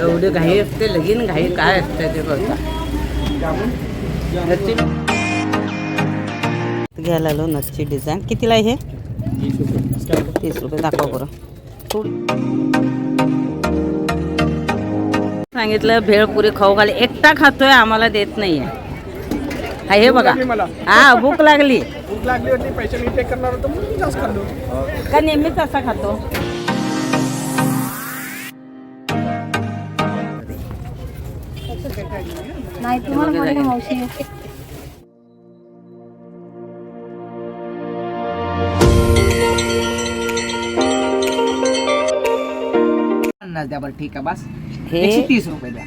एवढी घाई असते लगीन घाई काय असते ते बघा. घ्यायला आलो नच्ची डिझाईन कितीला आहे हे? तीस रुपये. दाखवा बरं. सांगितलं भेळपुरी खाऊ घाल. एकटा खातोय आम्हाला देत नाहीये. हा हे बघा. हा भूक लागली. भूक लागली होती पैसे मी पे करणार होतो का नेहमीच असा खातो? नाही तुम्हाला म्हणलं मावशी. पन्नास द्या बरं ठीक आहे बस. हे एकशे तीस रुपये द्या.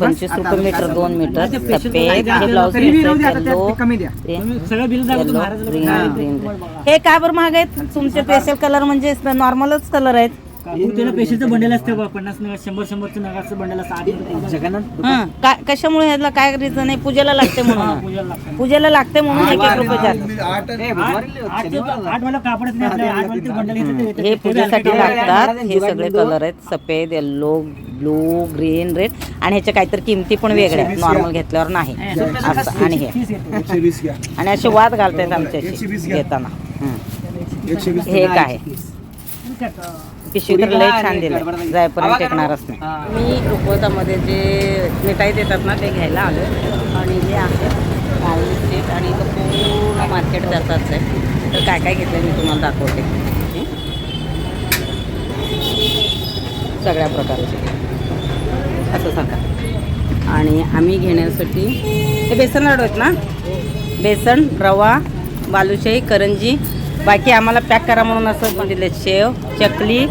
पंचवीस आता रुपये मीटर दोन मीटर. सफेद? हे ब्लाऊज तरी पीस राहू द्या, आता आहे, त्यात yellow, ते कमी द्या. green, सगळं bill yellow, green, green, green. हे काय बरं महाग आहेत? तुमचे स्पेशल कलर म्हणजे नॉर्मलच कलर आहेत. त्याला पेशीचं बंडल असते बा पन्नास नग शंभर शंभरचं नगाचं बंडल असतं रुपये जगन्नाथ हं, काय कशामुळे ह्याला काय रिझन आहे? पूजेला लागते म्हणून. पूजाला लागतं. पूजेला लागते म्हणून एक एक रुपये जास्त. ए, बुधवारी लिहिलं आठ ते होतं. आठ मला कापडच नाही आपल्या आठ मला ते बंडल घेतात ते- हे ते- पूजेसाठी ते- लागतात. हे सगळे कलर आहेत. सफेद येल्लो ब्लू ग्रीन रेड आणि ह्याच्या काहीतरी किमती पण वेगळ्या नॉर्मल घेतल्यावर नाही. असं आणि हे. तीस येते. एकशे वीस घ्या. आणि असे वाद घालतायत आमच्याशी. घेताना. हं. एकशे वीस हे काय पिशवी तर लय छान दिलं जायपर्यंत टेकणारच नाही मी रुखवतामध्ये जे मिठाई देतात ना ते घ्यायला आलो आणि जे आहे आणि इथं पूर्ण मार्केट त्याचाच आहे. तर काय काय घेतलं मी तुम्हाला दाखवते? सगळ्या प्रकारचे. असं सांगा. आणि आम्ही घेण्यासाठी हे बेसन लाडू आहेत ना? बेसन रवा बालुशाही करंजी बाकी आम्हाला पॅक करा म्हणून असं पण दिले शेव चकली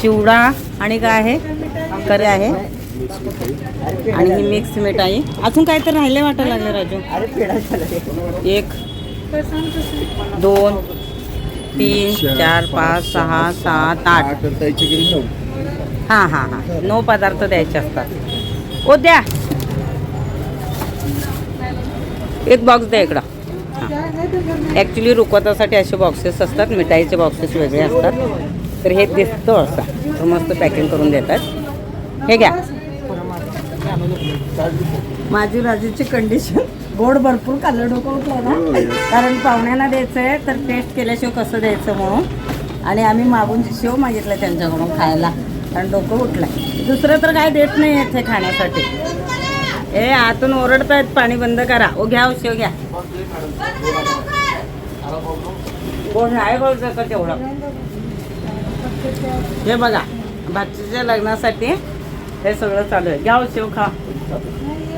चिवडा आणि काय आहे? करे आहे. आणि ही मिक्स मिठाई. अजून काय तर राहिले वाटायला लागले राजू? एक दोन तीन चार पाच सहा सात आठ. हां हां हां. नऊ पदार्थ द्यायचे असतात. ओ द्या. एक बॉक्स द्या इकडं. ॲक्च्युली रुकवतासाठी असे बॉक्सेस असतात. मिठाईचे बॉक्सेस वेगळे असतात. तर हे दिसतं असं. तर मस्त पॅकिंग करून देतात. हे घ्या. माझी राजूची कंडिशन गोड भरपूर खाल्लं डोकं उठलं ना. कारण पाहुण्यांना द्यायचं आहे तर टेस्ट केल्याशिवाय कसं द्यायचं म्हणून. आणि आम्ही मागून शेव मागितलं त्यांच्याकडून खायला. कारण डोकं उठलं दुसरं तर काय देत नाही येथे खाण्यासाठी. ए आतून ओरडतायत पाणी बंद करा. ओ घ्या ओ शेव घ्या. कोण आहे बोलतं का तेवढं? हे बघा भाचीच्या लग्नासाठी हे सगळं चालू आहे. घ्या हो, शेव खा.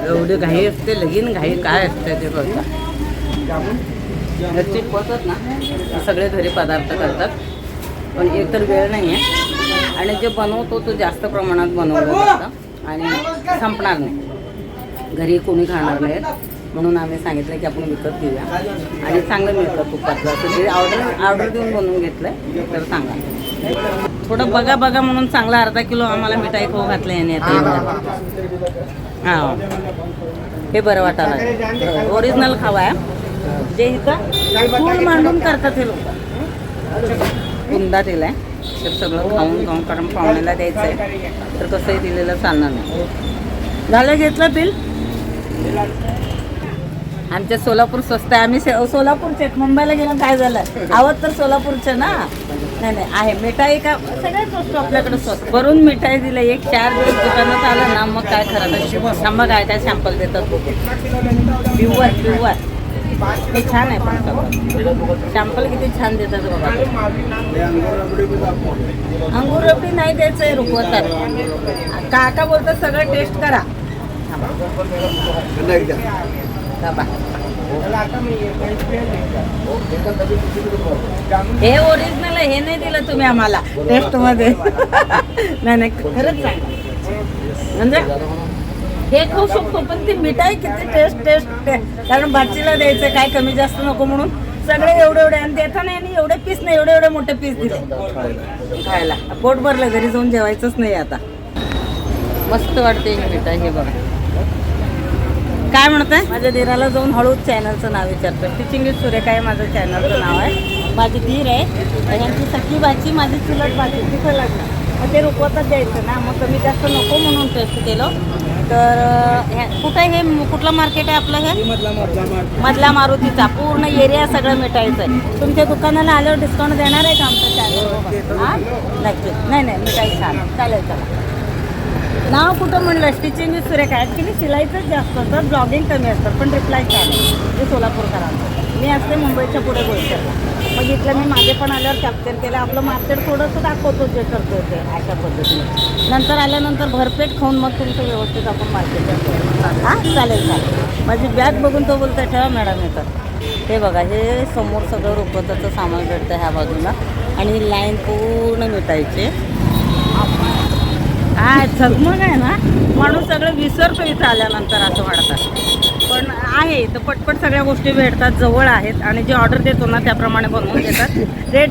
एवढी घाई असते लगीन घाई काय असते ते बघा. घरचे पोचत ना सगळे घरी पदार्थ करतात. पण एक तर वेळ नाही आहे आणि जे बनवतो तो जास्त प्रमाणात बनवलं जातं. आणि संपणार नाही. घरी कोणी खाणार नाहीत. म्हणून आम्ही सांगितलं की आपण विकत घेऊया. आणि चांगलं मिळतं तुपातलं असं जे ऑर्डर ऑर्डर देऊन बनवून घेतलंय तर सांगा थोडं बघा बघा म्हणून चांगला अर्धा किलो आम्हाला मिठाई खाऊ घातलं याने आता. हां हे बरं वाटायला ओरिजिनल खावा आहे. जे इथं फूल मांडून करतात हे लोक. कुंदा दिलाय तर सगळं खाऊन खाऊन कारण पाहुण्याला द्यायचं आहे तर कसंही दिलेलं चालणार नाही. झालं घेतलं बिल? आमच्या सोलापूर स्वस्त आहे. आम्ही सोलापूरचे मुंबईला गेलं काय झालं? आवत तर सोलापूरचं ना? नाही नाही आहे. मिठाई का सगळ्याच वस्तू आपल्याकडे स्वस्त. भरून मिठाई दिलं. एक चार दिवस दुकानात आलं ना मग काय खरं नाही काय काय सॅम्पल देतात? प्युअर प्युअर ते छान आहे पण सॅम्पल किती छान देतात बघा अंगूर रबडी नाही द्यायचं आहे रुकवतात काका बोलतात सगळं टेस्ट करा. हे ओरिजिनल आहे हे नाही दिलं तुम्ही आम्हाला. टेस्टमध्ये. नाही नाही खरंच आहे म्हणजे हे खाऊ शकतो पण ती मिठाई किती टेस्ट टेस्ट कारण भाचीला द्यायचं काय कमी जास्त नको म्हणून. सगळे एवढे एवढे आणि देताना यांनी एवढे पीस नाही एवढे एवढे मोठे पीस दिले. खायला. पोट भरलं घरी जाऊन जेवायचंच नाही आता. मस्त वाटते ही मिठाई हे बघा. काय म्हणत आहे माझ्या धीराला जाऊन हळूच चॅनलचं नाव विचारतो टिचिंग इज सुरेखा काय माझं चॅनलचं नाव आहे? माझी धीर आहे. यांची सखी बाची माझी चुलट भाजी तिथं लागणार मग ते रुपवतच द्यायचं ना. मग कमी जास्त नको म्हणून टेस्ट केलं तर ह्या कुठं हे? कुठलं मार्केट आहे आपलं हे? मधला मारुतीचा. पूर्ण एरिया सगळं मिटायचं आहे तुमच्या दुकानाला आल्यावर डिस्काउंट देणार आहे का आमचं चॅनल हां? नक्की नाही नाही मिठाई छान चालेल. चला नाव कुठं म्हणलं? स्टिचिंग सुरेखा ॲक्च्युली शिलाईचंच जास्त असतं. ब्लॉगिंग कमी असतं. पण रिप्लाय चालेल आहे ते सोलापूरकरांचं. मी असते मुंबईच्या पुढे बोलतेला मग इथलं मी मागे पण आल्यावर कॅप्चर केलं. आपलं मार्केट थोडंसं दाखवतो जे करतो ते अशा पद्धतीने. नंतर आल्यानंतर भरपेट खाऊन मग तुमचं व्यवस्थित आपण मार्केट करतो हां? चालेल चालेल. माझी बॅग बघून तो बोलतो ठेवा मॅडम येतात हे बघा हे समोर सगळं रुपवताचं सामान भेटतं ह्या बाजूला आणि लाईन पूर्ण मिटायची. काय झगमग आहे ना माणूस सगळं विसरतो इथं आल्यानंतर असं वाटतं. पण आहे इथं पटपट सगळ्या गोष्टी भेटतात जवळ आहेत. आणि जे ऑर्डर देतो ना त्याप्रमाणे बनवून देतात. रेट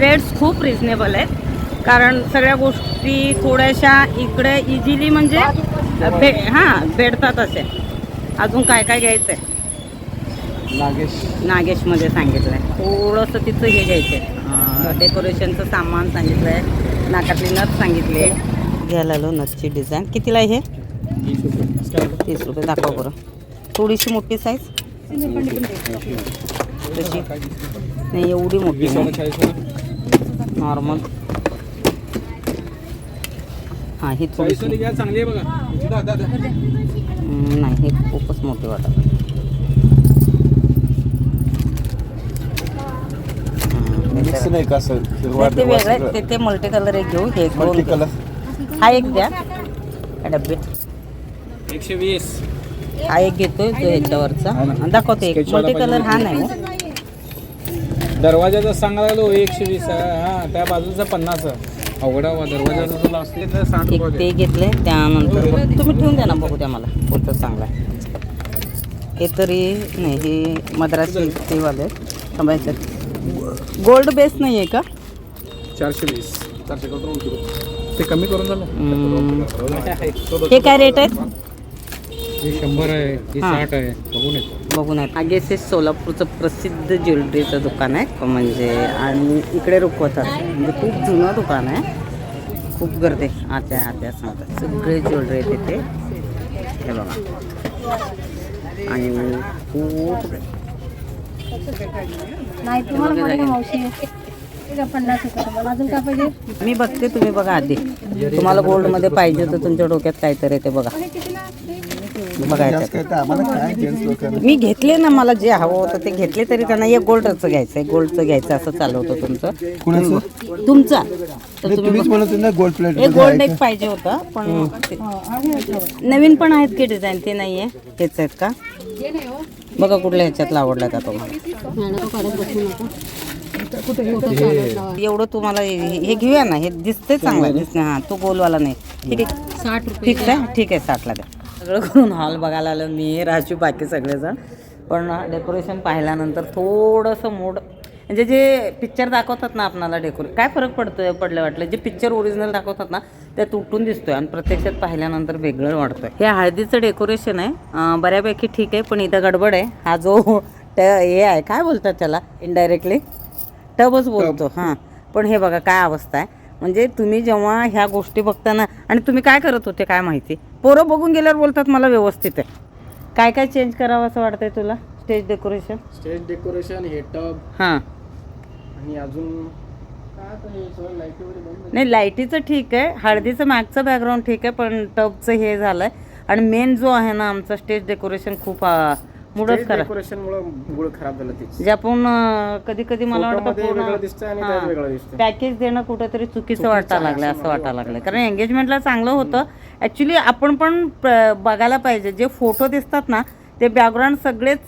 रेट्स खूप रिजनेबल आहेत. कारण सगळ्या गोष्टी थोड्याशा इकडे इझिली म्हणजे भे हां भेटतात असे. अजून काय काय घ्यायचं आहे नागेश. नागेशमध्ये सांगितलं आहे थोडंसं तिचं हे घ्यायचं आहे डेकोरेशनचं सामान सांगितलं आहे नाकातली नथ सांगितली. आहे घ्यायला आलो नथची डिझाईन कितीला आहे हे? तीस रुपये. दाखवा बरं. थोडीशी मोठी साईज तशी. नाही एवढी मोठी नॉर्मल हां ही थोडीशी. चांगली आहे बघा. हम्म, नाही हे खूपच मोठी वाटत. ते वेगळं? ते मल्टी कलर एक घेऊ. हे मल्टी. कलर हा एक द्या. या डब्यात एकशे वीस. हा एक घेतोय जो याच्यावरचा आणि दाखवते एक. मल्टी कलर हा. नाही हो. दरवाजाचा सांगायला लागलो एकशे वीस. हा त्या बाजूचा पन्नास अवघडा दरवाजाचा एक ते घेतले त्यानंतर तुम्ही ठेवून द्या ना बघू द्या मला. कोणतं चांगलं आहे. हे तरी नाही हे मद्रासी ते वाले थांबायचं गोल्ड बेस नाही आहे का? चारशे वीस. चारशे ते कमी करून झालं. हे काय रेट आहेत? हे शंभर आहे हे हा. साठ आहे. बघून येतो. बघून आहेत आगेसे सोलापूरचं प्रसिद्ध ज्वेलरीचं दुकान आहे. म्हणजे आणि इकडे रुकवतात म्हणजे खूप जुनं दुकान आहे. खूप गर्दी. आत्या आत्या सांगतात. सगळे ज्वेलरी आहे तिथे हे बघा. आणि खूप नाही तुम्हाला मावशी. ठीक आहे पन्नास रुपये मला अजून काय पाहिजे? मी बघते तुम्ही बघा आधी. तुम्हाला गोल्डमध्ये पाहिजे तर तुमच्या डोक्यात काहीतरी आहे ते बघा. बघायचं मी घेतले ना मला जे हवं होतं ते घेतले तरी त्यांना एक गोल्डचं घ्यायचं आहे. गोल्डचं घ्यायचं असं चालू होतं तुमचं तुमचा. तर तुम्ही गोल्ड प्लेट एक गोल्ड एक पाहिजे होतं पण ते- नवीन पण आहेत की डिझाईन ते नाही आहे तेच आहेत का? बघा कुठल्या ह्याच्यातला आवडला का तुम्हाला. एवढं तुम्हाला हे हे घेऊया ना हे दिसते चांगलं दिसते हां तो गोलवाला नाही. ठीक आहे. साठ रुपये ठीक आहे ठीक आहे साठला द्या. सगळं करून हॉल बघायला आलं मी राजू बाकी सगळेजण. पण डेकोरेशन पाहिल्यानंतर थोडंसं मूड म्हणजे जे पिक्चर दाखवतात ना आपणाला डेकोरे काय फरक पडतोय पडलं वाटलं? जे पिक्चर ओरिजिनल दाखवतात ना ते तुटून दिसतोय आणि प्रत्यक्षात पाहिल्यानंतर वेगळं वाटतंय. हे हळदीचं डेकोरेशन आहे. बऱ्यापैकी ठीक आहे पण इथं गडबड आहे. हा जो ट हे आहे. काय बोलतात त्याला? इनडायरेक्टली टबच बोलतो हां. पण हे बघा काय अवस्था आहे. म्हणजे तुम्ही जेव्हा ह्या गोष्टी बघताना आणि तुम्ही काय करत होते काय माहिती? पोरं बघून गेल्यावर बोलतात मला व्यवस्थित आहे. काय काय चेंज करावं असं वाटतंय तुला? स्टेज डेकोरेशन स्टेज डेकोरेशन हे टब हां. आणि अजून हे नाही लाईटीचं ठीक आहे. हळदीचं मागचं बॅकग्राऊंड ठीक आहे पण टबचं हे झालं आहे आणि मेन जो आहे ना आमचं स्टेज डेकोरेशन खूप मुडच करा डेकोरेशन मुळे खराब झालं ते जे आपण कधी कधी मला वाटतं दिसतं पॅकेज देणं कुठेतरी चुकीचं वाटायला लागलं असं वाटायला लागलं कारण एंगेजमेंटला चांगलं होतं. ॲक्च्युली आपण पण बघायला पाहिजे. जे फोटो दिसतात ना ते बॅकग्राऊंड सगळेच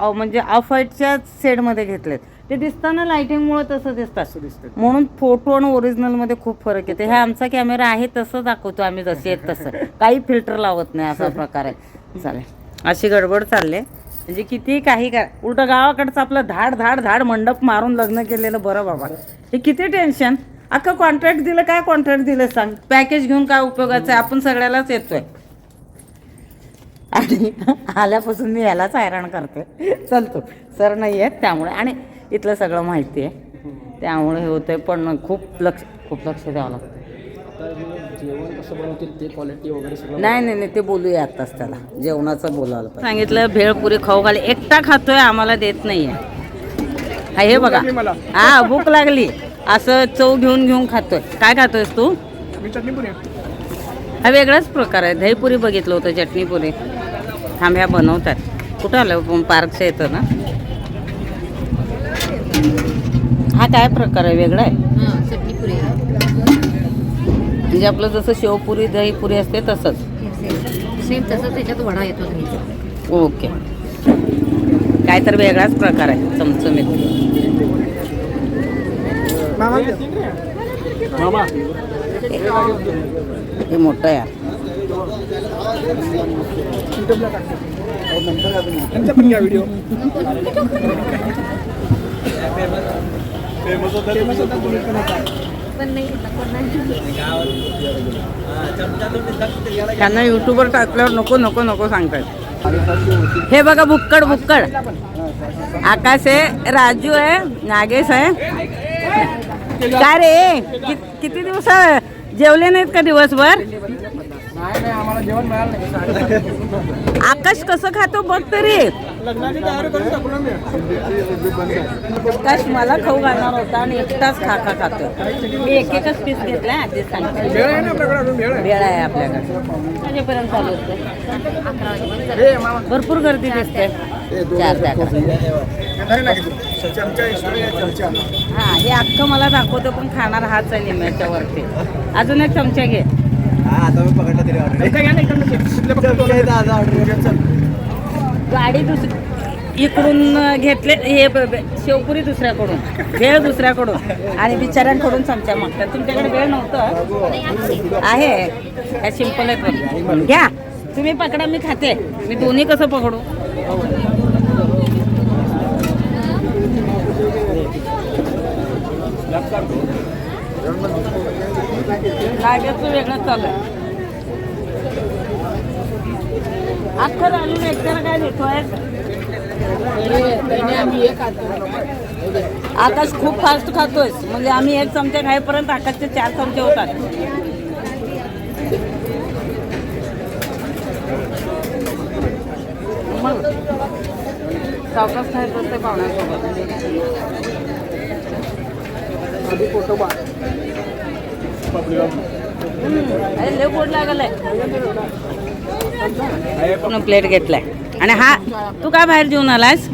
म्हणजे ऑफ व्हाईटच्या सेडमध्ये घेतलेत. ते दिसताना लाईटिंगमुळे तसं दिसतात. म्हणून फोटो आणि ओरिजिनलमध्ये खूप फरक येते. हे आमचा कॅमेरा आहे तसं दाखवतो आम्ही जसे आहेत तसं. काही फिल्टर लावत नाही असा प्रकार आहे. चालेल. अशी गडबड चालले. म्हणजे किती काही काय उलट गावाकडचं आपलं धाड धाड धाड मंडप मारून लग्न केलेलं बरं बाबा. हे किती टेन्शन अख्खं कॉन्ट्रॅक्ट दिलं काय कॉन्ट्रॅक्ट दिलं सांग? पॅकेज घेऊन काय उपयोगाचं आहे? आपण सगळ्यालाच येतोय. आणि आल्यापासून मी यालाच हैराण करते चलतो. सर नाही आहेत त्यामुळे आणि इथलं सगळं माहिती आहे त्यामुळे हे होतंय पण खूप लक्ष खूप लक्ष द्यावं लागतं नाही नाही नाही ते बोलूया आत्ताच त्याला. जेवणाचं बोलावलं पाहिजे. सांगितलं भेळपुरी खाऊ घाल. एकटा खातोय आम्हाला देत नाहीये. हा हे बघा. हा भूक लागली. असं चव घेऊन घेऊन खातोय. काय खातोयस तू? हा वेगळाच प्रकार आहे. दहीपुरी बघितलं होतं चटणीपुरी थांब ह्या बनवतात. कुठं आलं? पार्कचं येतं ना? हा काय प्रकार आहे? वेगळा आहे? म्हणजे आपलं जसं शेवपुरी दहीपुरी असते तसंच. सेम तसंच त्याच्यात वडा येतो ओके. काय तर वेगळाच प्रकार आहे चमचमीत. मामा? हे मोठं आहे. पण व्हिडिओ त्यांना युट्यूबवर टाकल्यावर नको नको नको सांगतात हे बघा भुक्कड भुक्कड आकाश आहे राजू आहे नागेश आहे. काय रे? कि- किती दिवस जेवले नाहीत का दिवसभर? नाही नाही आम्हाला जेवण मिळालं नाही. आकाश कसं खातो बघ तरी. मी. आकाश मला खाऊ घालणार होता आणि एकटाच खा खा खातो मी एक एकच पीस घेतलाय आधीच सांगते वेळ आहे ना आपल्याकडे चालू असते भरपूर गर्दी दिसते. चार हा हे अख्खं मला दाखवतो पण खाणार हाच आहे निम्याच्या वरती. अजून एक चमचा घे. इथं घ्या ना, इकडनं घे. गाडी दुसरी इकडून घेतले हे ब- शेवपुरी दुसऱ्याकडून वेळ दुसऱ्याकडून आणि बिचाऱ्यांकडून चमचा मागतात. तुमच्याकडे वेळ नव्हतं. आहे. काय सिंपल आहे घ्या. तुम्ही पकडा मी खाते. मी दोन्ही कसं पकडू? लागायचं वेगळं चालू आहे अख्खं राहिलं एकट्याला काय देतोय आकाश खूप फास्ट खातोय म्हणजे आम्ही एक चमचे खाईपर्यंत आकाशचे चार चमचे होतात. मग सावकाश खायचं असते पाहुण्यासोबत. आधी फोटो बा अरे लय गोड लागलाय. पूर्ण प्लेट घेतलाय. आणि हा तू का बाहेर जेवून आलायस?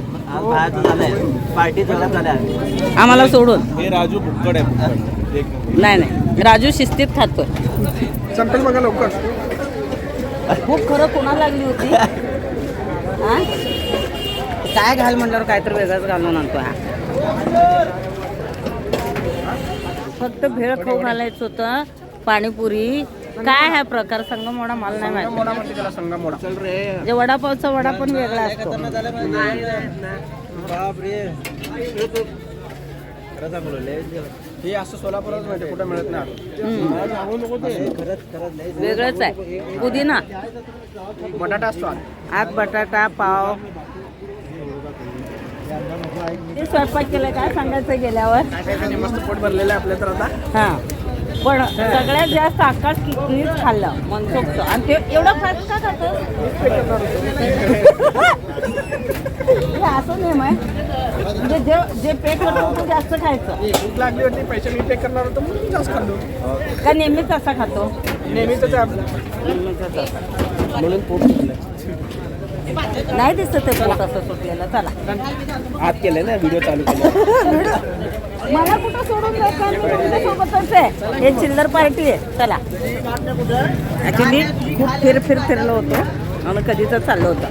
आम्हाला सोडून. हे राजू भुक्कड आहे नाही नाही. राजू शिस्तीत खातोय. संपेल बघा लवकर. खूप खरं कोणाला लागली होती? हा? काय घाल म्हटल्यावर काय तर वेगळंच घालून आणतो हा. फक्त भेळ खाऊ घालायचं होतं पाणीपुरी काय हा प्रकार? संगमोडा मला नाही माहिती. मोडा म्हणते त्याला संघ मोडा जे वडापावचा वडा पण वेगळा असतो. हे असं सोलापुरात माहिती कुठं मिळत नाही वेगळंच आहे. पुदिना. बटाटा असतो आत. आत बटाटा पाव. ते स्वयंपाक केलं काय सांगायचं गेल्यावर? काय काय नाही, मस्त पोट भरलेलं आहे आपल्या तर आता. हा. पण सगळ्यात जास्त आकाश किडनीच खाल्लं मनसोक्त. आणि ते एवढं फास्ट का खातो? हे असं नेम आहे म्हणजे जे जे पेट होतं ते जास्त खायचं. भूक लागली होती पैसे मी पे करणार होतो म्हणून जास्त खाल्लो. का नेहमीच असा खातो? नेहमीच. म्हणून पोट नाही दिसत ते पोट असं सुटलेलं चला आत केलंय ना व्हिडिओ चालू केला मला कुठं सोडून जायचं मी तुमच्यासोबतच आहे. हे चिल्लर पार्टी आहे. चला. ॲक्च्युली खूप फिर फिर फिरलो होतो आणि कधीच चाललो होतं.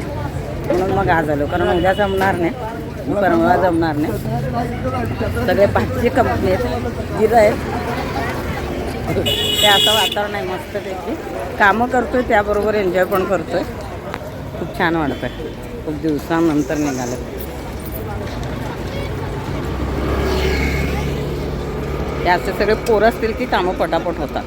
म्हणून मग आज आलो. कारण उद्या जमणार नाही. परवा जमणार नाही. सगळे पाचशे कंपनी आहेत. जिरं आहेत. ते असं वातावरण आहे मस्तपैकी. कामं करतोय त्याबरोबर एन्जॉय पण करतोय. खूप छान वाटतं आहे खूप दिवसानंतर निघालं. हे असे सगळे पोरं असतील की कामं पटापट होतात.